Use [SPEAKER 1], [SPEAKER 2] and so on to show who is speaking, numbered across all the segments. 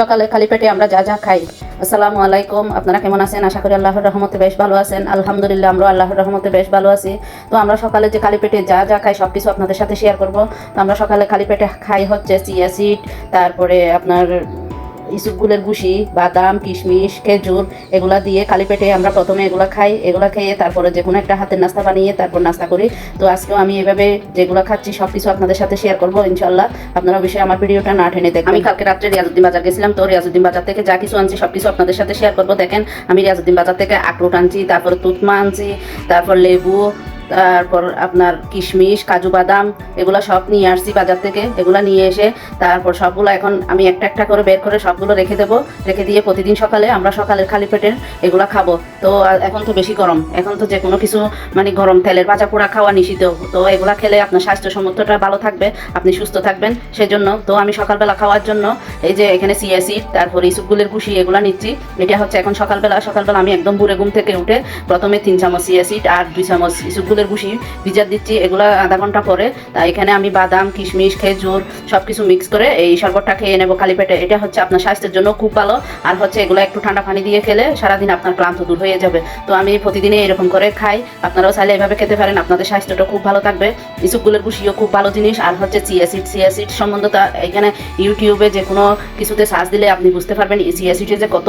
[SPEAKER 1] সকালে খালি পেটে আমরা যা যা খাই। আসসালামু আলাইকুম। আপনারা কেমন আছেন? আশা করি আল্লাহর রহমতে বেশ ভালো আছেন। আলহামদুলিল্লাহ আমরা আল্লাহর রহমতে বেশ ভালো আছি। তো আমরা সকালে যে খালি পেটে যা যা খাই সব কিছু আপনাদের সাথে শেয়ার করব। তো আমরা সকালে খালি পেটে খাই হচ্ছে চিয়া তারপরে আপনার ইসুপগুলের গুশি বাদাম, কিশমিশ, খেজুর, এগুলা দিয়ে খালি পেটে আমরা প্রথমে এগুলা খাই, এগুলা খেয়ে তারপরে যে কোনো একটা হাতের নাস্তা বানিয়ে তারপর নাস্তা করি। তো আজকেও আমি এভাবে যেগুলো খাচ্ছি সব কিছু আপনাদের সাথে শেয়ার করব ইনশাল্লাহ আপনারা অবশ্যই আমার ভিডিওটা না টেনে দেখবেন। আমি কালকে রাত্রে রিয়াজুদ্দিন বাজার গেছিলাম, তো রিয়াজুদ্দিন বাজার থেকে যা কিছু আনছি সব কিছু আপনাদের সাথে শেয়ার করব। দেখেন, আমি রিয়াজুদ্দিন বাজার থেকে আখরোট আনছি, তারপর তুতমা আনছি, তারপর লেবু তারপর আপনার কিশমিশ, কাজু বাদাম, এগুলো সব নিয়ে আসছি বাজার থেকে। এগুলো নিয়ে এসে তারপর সবগুলো এখন আমি একটা একটা করে বের করে সবগুলো রেখে দেবো। রেখে দিয়ে প্রতিদিন সকালে আমরা সকালের খালি পেটের এগুলো খাব। তো এখন তো বেশি গরম। এখন তো যে কোনো কিছু মানে গরম তেলের ভাজা পোড়া খাওয়া নিষিদ্ধ। তো এগুলা খেলে আপনার স্বাস্থ্য সমর্থটা ভালো থাকবে, আপনি সুস্থ থাকবেন। সেজন্য তো আমি সকালবেলা খাওয়ার জন্য এই যে এখানে সিয়াসিড তারপর ইসুপগুলের কুশি এগুলো নিচ্ছি। এটা হচ্ছে এখন সকালবেলা সকালবেলা আমি একদম ভোরে ঘুম থেকে উঠে প্রথমে তিন চামচ সিয়াসিড আর দুই চামচ ইসুপগুলের গুশি ভিজার দিচ্ছি, এগুলো আধা ঘণ্টা পরে। তা এখানে আমি বাদাম, কিশমিশ, খেজুর সব কিছু মিক্স করে এই শরবতটা খেয়ে নেব খালি পেটে। এটা হচ্ছে আপনার স্বাস্থ্যের জন্য খুব ভালো। আর হচ্ছে এগুলো একটু ঠান্ডা পানি দিয়ে খেলে সারাদিন আপনার ক্লান্ত দূর হয়ে যাবে। তো আমি প্রতিদিনই এরকম করে খাই। আপনারাও চাইলে এভাবে খেতে পারেন। আপনাদের স্বাস্থ্যটা খুব ভালো থাকবে। ইসুপগুলের কুশিও খুব ভালো জিনিস। আর হচ্ছে সিয়াসিড সিয়াসিড সম্বন্ধে তা এখানে ইউটিউবে যে কোনো কিছুতে সার্চ দিলে আপনি বুঝতে পারবেন সিয়াসিডে যে কত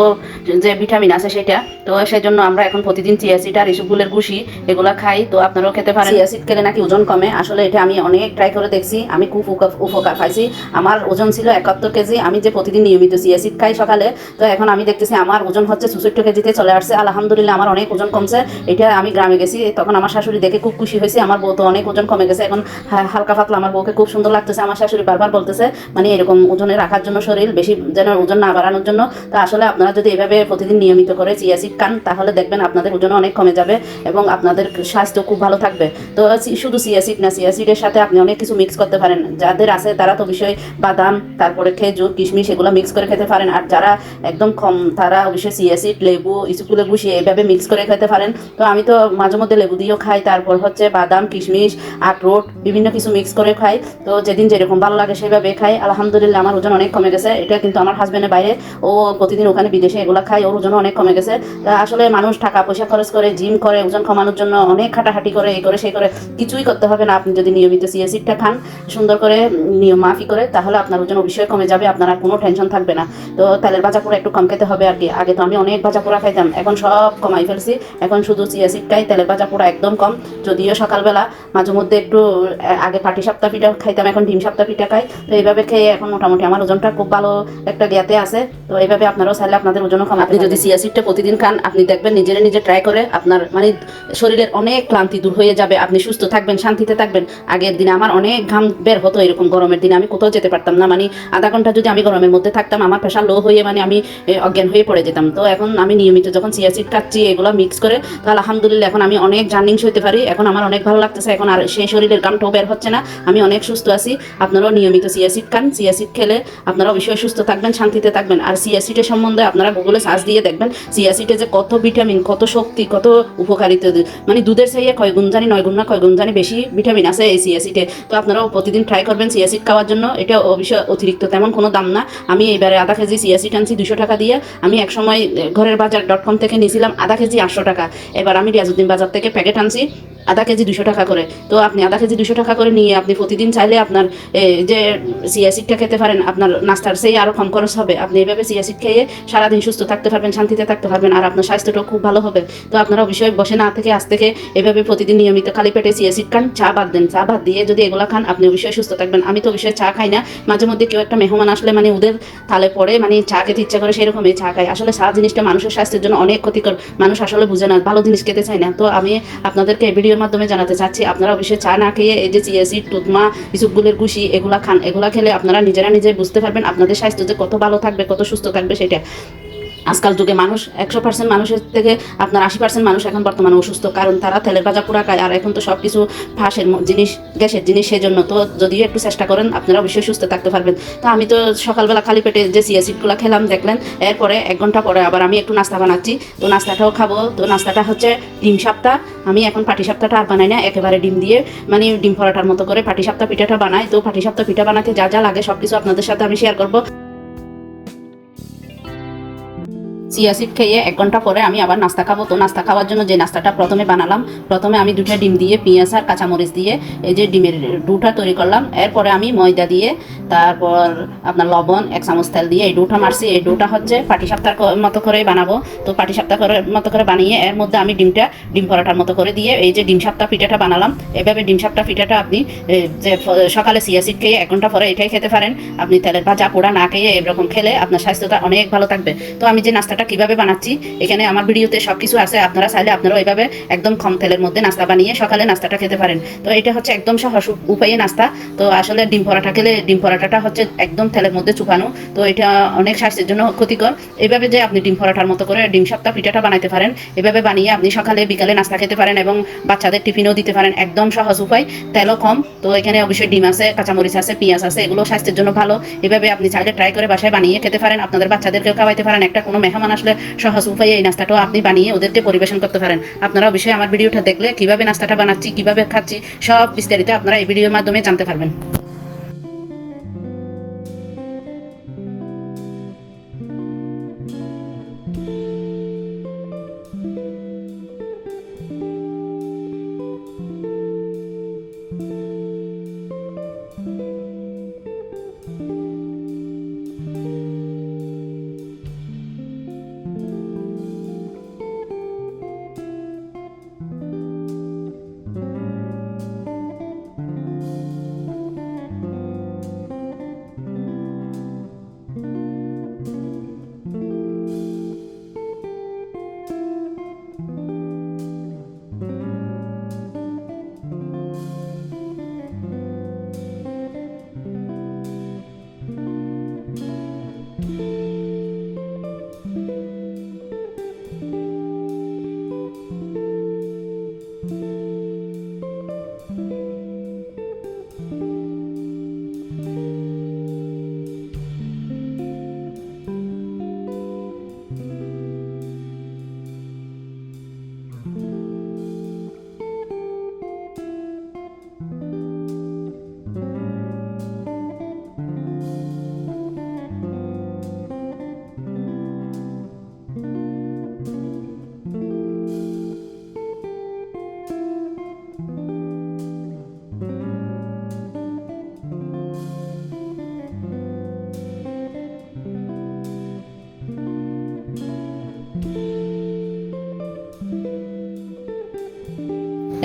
[SPEAKER 1] যে ভিটামিন আছে সেটা। তো সেই জন্য আমরা এখন প্রতিদিন সিয়াসিড আর ইসুপগুলের কুশি এগুলা খাই। তো আপনারাও খেতে পারেন। সিয়াসিড খেলে নাকি ওজন কমে। আসলে এটা আমি অনেক ট্রাই করে দেখছি। আমি খুব উপকার পাইছি। আমার ওজন ছিল একাত্তর কেজি। আমি যে প্রতিদিন নিয়মিত সিয়াসিড খাই সকালে, তো এখন আমি দেখতেছি আমার ওজন হচ্ছে চৌষট্টি কেজিতে চলে আসছে। আলহামদুলিল্লাহ আমার অনেক ওজন কমছে। এটা আমি গ্রামে গেছি, তখন আমার শাশুড়ি দেখে খুব খুশি হয়েছে। আমার বউ তো অনেক ওজন কমে গেছে। এখন হালকা পাতলা আমার বউকে খুব সুন্দর লাগতেছে। আমার শাশুড়ি বারবার বলতেছে মানে এরকম ওজনে রাখার জন্য শরীর বেশি যেন ওজন না বাড়ানোর জন্য। তো আসলে আপনারা যদি এভাবে প্রতিদিন নিয়মিত করে সিয়াসিড খান, তাহলে দেখবেন আপনাদের ওজন অনেক কমে যাবে এবং আপনাদের স্বাস্থ্য খুব ভালো থাকবে। তো সি- শুধু সিয়াসিড না সিয়াসিডের সাথে আপনি অনেক কিছু মিক্স করতে পারেন। যাদের আছে তারা তো বিষয় বাদাম, তারপরে খেজুর, কিশমিশ এগুলো মিক্স করে খেতে পারেন। আর যারা একদম কম, তারা অবশ্যই সিয়াসিড লেবু ইসুকুলে গুছিয়ে এইভাবে মিক্স করে খেতে পারেন। তো আমি তো মাঝে মধ্যে লেবু দিয়েও খাই, তারপর হচ্ছে বাদাম, কিশমিশ আখরোট বিভিন্ন কিছু মিক্স করে খাই। তো যেদিন যেরকম ভালো লাগে সেভাবে খাই। আলহামদুলিল্লাহ আমার ওজন অনেক কমে গেছে। এটা কিন্তু আমার হাজব্যান্ডের বাইরে। ও প্রতিদিন ওখানে বিদেশে এগুলো খাই ওর ওজন অনেক কমে গেছে। আসলে মানুষ টাকা পয়সা খরচ করে জিম করে, ওজন কমানোর জন্য অনেক খাটাখাটি করে এই করে সেই করে কিছুই করতে হবে না। আপনি যদি নিয়মিত সিএসিডটা খান সুন্দর করে নিয়ম মাফি করে তাহলে আপনার ওজন অবশ্যই কমে যাবে আপনার আর কোনো টেনশন থাকবে না। তো তেলের ভাজা পোড়া একটু কম খেতে হবে আর কি। আগে তো আমি অনেক ভাজা পোড়া খাইতাম এখন সব কমাই ফেলছি। এখন শুধু সিএসিড খাই তেলের ভাজা পোড়া একদম কম। যদিও সকালবেলা মাঝে মধ্যে একটু আগে পাটি সাপ্তাহ পিঠা খাইতাম এখন ডিম সাপ্তাহ পিঠা খাই। তো এইভাবে খেয়ে এখন মোটামুটি আমার ওজনটা খুব ভালো একটা জ্ঞাতে আছে। তো এইভাবে আপনারাও চাইলে আপনাদের ওজনও কম আপনি যদি সিয়াসিডটা প্রতিদিন খান আপনি দেখবেন নিজেরা নিজে ট্রাই করে আপনার মানে শরীরের অনেক ক্লান্তি দূর হয়ে যাবে, আপনি সুস্থ থাকবেন, শান্তিতে থাকবেন। আগের দিনে আমার অনেক ঘাম বের হতো এরকম গরমের দিনে, আমি কোথাও যেতে পারতাম না। মানে আধা ঘণ্টা যদি আমি গরমের মধ্যে থাকতাম, আমার প্রেশার লো হয়ে মানে আমি অজ্ঞান হয়ে পড়ে যেতাম। তো এখন আমি নিয়মিত যখন সিয়াসিড খাচ্ছি, এগুলো মিক্স করে, তো আলহামদুলিল্লাহ এখন আমি অনেক জার্নিংস হইতে পারি। এখন আমার অনেক ভালো লাগতেছে, এখন আর সেই শরীরের গামটাও বের হচ্ছে না। আমি অনেক সুস্থ আছি, আপনারাও নিয়মিত সিয়াসিড খান সিয়াসিড খেলে আপনারা অবশ্যই সুস্থ থাকবেন, শান্তিতে থাকবেন। আর সিয়াসিডের সম্বন্ধে আপনারা গুগলে সার্চ দিয়ে দেখবেন সিয়াসিডে যে কত ভিটামিন কত শক্তি, কত উপকারিতা মানে দুধের চাইয়ে কয় গুণ জানি নয় গুণ না কয় গুণ জানি বেশি ভিটামিন আছে এই সিয়াসিডে তো আপনারাও প্রতিদিন ট্রাই করবেন সিয়াসিড খাওয়ার জন্য। এটা অবশ্যই অতিরিক্ত, তেমন কোনো দাম না। আমি এবারে আধা কেজি সিয়াসিড আনছি দুশো টাকা দিয়ে। আমি এক সময়, ঘরের বাজার ডট কম থেকে নিয়েছিলাম আধা কেজি আটশো টাকা। এবার আমি রিয়াজুদ্দিন বাজার থেকে প্যাকেট আনছি। আধা কেজি দুশো টাকা করে। তো আপনি আধা কেজি দুশো টাকা করে নিয়ে আপনি প্রতিদিন চাইলে আপনার যে সিয়াসিডটা খেতে পারেন, আপনার নাস্তার সেই আরও কম খরচ হবে। আপনি এভাবে সিয়াসিড খেয়ে সারাদিন সুস্থ থাকতে পারবেন, শান্তিতে থাকতে পারবেন আর আপনার স্বাস্থ্যটাও খুব ভালো হবে। তো আপনারা অবশ্যই বসে না থেকে আজ থেকে এভাবে প্রতিদিন নিয়মিত খালি পেটে সিয়াসিড খান, চা বাদ দেন। চা বাদ দিয়ে যদি এগুলো খান, আপনি অবশ্যই সুস্থ থাকবেন। আমি তো অবশ্যই চা খাই না। মাঝে মধ্যে কেউ একটা মেহমান আসলে মানে ওদের তালে পড়ে মানে চা খেতে ইচ্ছা করে সেরকমই চা খাই আসলে চা জিনিসটা মানুষের স্বাস্থ্যের জন্য অনেক ক্ষতিকর। মানুষ আসলে বুঝে না, ভালো জিনিস খেতে চায় না। তো আমি আপনাদেরকে এই ভিডিওর মাধ্যমে জানাতে চাচ্ছি, আপনারা অবশ্যই চা না খেয়ে এই যে চিয়াসিড টুকমা, ইসুকগুলের গুশি, এগুলা খান। এগুলা খেলে আপনারা নিজেরা নিজে বুঝতে পারবেন আপনাদের স্বাস্থ্য যে কত ভালো থাকবে, কত সুস্থ থাকবে সেটা। আজকাল যুগে মানুষ একশো পার্সেন্ট মানুষের থেকে আপনার আশি পার্সেন্ট মানুষ এখন বর্তমানে অসুস্থ। কারণ তারা তেলের ভাজা পোড়া খায় আর এখন তো সব কিছু ফাঁসের জিনিস, গ্যাসের জিনিস সেজন্য। তো যদিও একটু চেষ্টা করেন, আপনারা অবশ্যই সুস্থ থাকতে পারবেন। তো আমি তো সকালবেলা খালি পেটে যে সিয়াসিডগুলো খেলাম, দেখলেন, এরপরে এক ঘণ্টা পরে আবার আমি একটু নাস্তা বানাচ্ছি। তো নাস্তাটাও খাব। তো নাস্তাটা হচ্ছে ডিম সাপ্তা আমি এখন পাটি সাপ্তাহটা আর বানাই না, একেবারে ডিম দিয়ে। মানে ডিম পরাটার মতো করে পাটি সাপ্তাহ পিঠাটা বানাই। তো পাটি সাপ্তাহ পিঠা বানাতে যা যা লাগে সব কিছু আপনাদের সাথে আমি শেয়ার করব। সিয়াসিড খেয়ে এক ঘণ্টা পরে আমি আবার নাস্তা খাব। তো নাস্তা খাওয়ার জন্য যে নাস্তাটা প্রথমে বানালাম, প্রথমে আমি দুটা ডিম দিয়ে পেঁয়াজ আর কাঁচামরিচ দিয়ে এই যে ডিমের ডুটা তৈরি করলাম। এরপরে আমি ময়দা দিয়ে, তারপর আপনার লবণ, এক চামচ তেল দিয়ে এই ডুটা মারছি। এই ডুটা হচ্ছে পাটি সাপ্তাহ মতো করে বানাবো। তো পাটি সাপ্তাহ করে মতো করে বানিয়ে এর মধ্যে আমি ডিমটা ডিম পরাটার মতো করে দিয়ে এই যে ডিম সাপ্তাহ পিঠাটা বানালাম। এভাবে ডিম সাপ্তাহ পিঠাটা আপনি যে সকালে সিয়াসিড খেয়ে এক ঘণ্টা পরে এটাই খেতে পারেন। আপনি তেলের ভাজা পোড়া না খেয়ে এরকম খেলে আপনার স্বাস্থ্যটা অনেক ভালো থাকবে। তো আমি যে নাস্তাটা কীভাবে বানাচ্ছি, এখানে আমার ভিডিওতে সব কিছু আছে, আপনারা চাইলে আপনারা ওইভাবে একদম কম তেলের মধ্যে নাস্তা বানিয়ে সকালে নাস্তাটা খেতে পারেন। তো এটা হচ্ছে একদম সহজ উপায়ে নাস্তা। তো আসলে ডিম পরাটা খেলে ডিম পরাটাটা হচ্ছে একদম তেলের মধ্যে চুপানো তো এটা অনেক স্বাস্থ্যের জন্য ক্ষতিকর। এইভাবে যে আপনি ডিম পরাটার মতো করে ডিম সপ্তাহ পিঠাটা বানাইতে পারেন, এভাবে বানিয়ে আপনি সকালে, বিকালে নাস্তা খেতে পারেন এবং বাচ্চাদের টিফিনও দিতে পারেন। একদম সহজ উপায়, তেলও কম। তো এখানে অবশ্যই ডিম আছে, কাঁচামরিচ আছে, পেঁয়াজ আছে, এগুলো স্বাস্থ্যের জন্য ভালো। এভাবে আপনি চাইলে ট্রাই করে বাসায় বানিয়ে খেতে পারেন। আপনাদের বাচ্চাদেরকেও খাওয়াইতে পারেন। একটা কোনো মেহমান আসলে সহজ উপায়ে এই নাস্তাটাও আপনি বানিয়ে ওদেরকে পরিবেশন করতে পারেন। আপনারা অবশ্যই আমার ভিডিওটা দেখলে কীভাবে নাস্তাটা বানাচ্ছি, কীভাবে খাচ্ছি, সব বিস্তারিত আপনারা এই ভিডিওর মাধ্যমে জানতে পারবেন।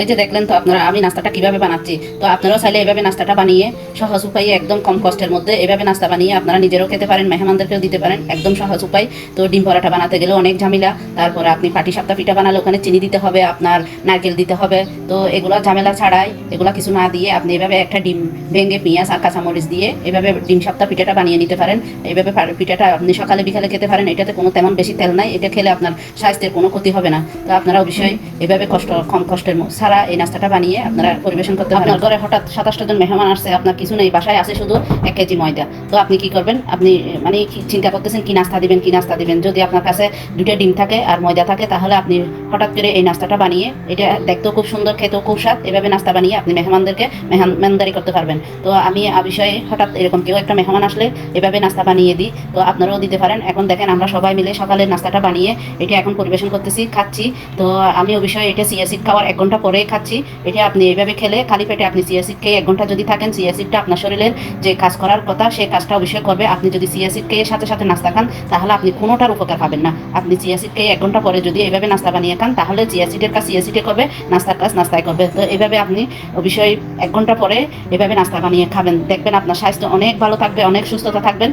[SPEAKER 1] এই যে দেখলেন তো আপনারা, আমি নাস্তাটা কীভাবে বানাচ্ছি? তো আপনারাও চাইলে এভাবে নাস্তাটা বানিয়ে, সহজ উপায়ে একদম কম কষ্টের মধ্যে এভাবে নাস্তা বানিয়ে আপনারা নিজেরও খেতে পারেন, মেহমানদেরকেও দিতে পারেন, একদম সহজ উপায়। তো ডিম পরাটা বানাতে গেলে অনেক ঝামেলা। তারপরে আপনি পাটি সাপ্তাহ পিঠা বানালে ওখানে চিনি দিতে হবে, আপনার নারকেল দিতে হবে। তো এগুলো ঝামেলা ছাড়াই এগুলো কিছু না দিয়ে আপনি এভাবে একটা ডিম ভেঙে পেঁয়াজ আর কাঁচামরিচ দিয়ে এভাবে ডিম সাপ্তাহ পিঠাটা বানিয়ে নিতে পারেন। এইভাবে পা- পিঠাটা আপনি সকালে বিকালে খেতে পারেন, এটাতে কোনো তেমন বেশি তেল নাই, এটা খেলে আপনার স্বাস্থ্যের কোনো ক্ষতি হবে না। তো আপনারা অবশ্যই এভাবে কষ্ট, কম কষ্টের ম- ছাড়া এই নাস্তাটা বানিয়ে আপনারা পরিবেশন করতে পারেন। ঘরে হঠাৎ সাতাশটা জন মেহমান আসছে, আপনার কিছু নেই, বাসায় আছে শুধু এক কেজি ময়দা। তো আপনি কি করবেন? আপনি মানে চিন্তা করতেছেন কি নাস্তা দিবেন, কি নাস্তা দিবেন? যদি আপনার কাছে দুটো ডিম থাকে আর ময়দা থাকে, তাহলে আপনি হঠাৎ করে এই নাস্তাটা বানিয়ে, এটা দেখতেও খুব সুন্দর, খেতেও খুব স্বাদ। এভাবে নাস্তা বানিয়ে আপনি মেহমানদেরকে মেহমানদারি করতে পারবেন। তো আমি আ বিষয়ে হঠাৎ এরকম কেউ একটা মেহমান আসলে এভাবে নাস্তা বানিয়ে দিই। তো আপনারাও দিতে পারেন। এখন দেখেন আমরা সবাই মিলে সকালের নাস্তাটা বানিয়ে, এটা এখন পরিবেশন করতেছি, খাচ্ছি। তো আমি ও বিষয়ে এটা সিয়াসিড খাওয়ার এক ঘণ্টা পরেই খাচ্ছি। এটা আপনি এইভাবে খেলে খালি পেটে আপনি সিয়াসিড খেয়ে এক ঘণ্টা যদি থাকেন সিয়াসিডটা আপনার শরীরের যে কাজ করার কথা, সেই কাজটা অবশ্যই করবে। আপনি যদি সিয়াসিড খেয়ে সাথে সাথে নাস্তা খান, তাহলে আপনি কোনোটার উপকার পাবেন না। আপনি সিয়াসিড খেয়ে এক ঘণ্টা পরে যদি এইভাবে নাস্তা বানিয়ে খান, তাহলে সিয়াসিডের কাজ সিয়াসিডে করবে, নাস্তার কাজ নাস্তায় করবে। তো এইভাবে আপনি অবশ্যই এক ঘণ্টা পরে এভাবে নাস্তা বানিয়ে খাবেন। দেখবেন আপনার স্বাস্থ্য অনেক ভালো থাকবে, অনেক সুস্থতা থাকবেন।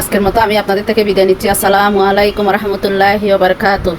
[SPEAKER 1] আজকের মতো আমি আপনাদের থেকে বিদায় নিচ্ছি। আসসালামু আলাইকুম রহমতুল্লাহ বারকাতুহ।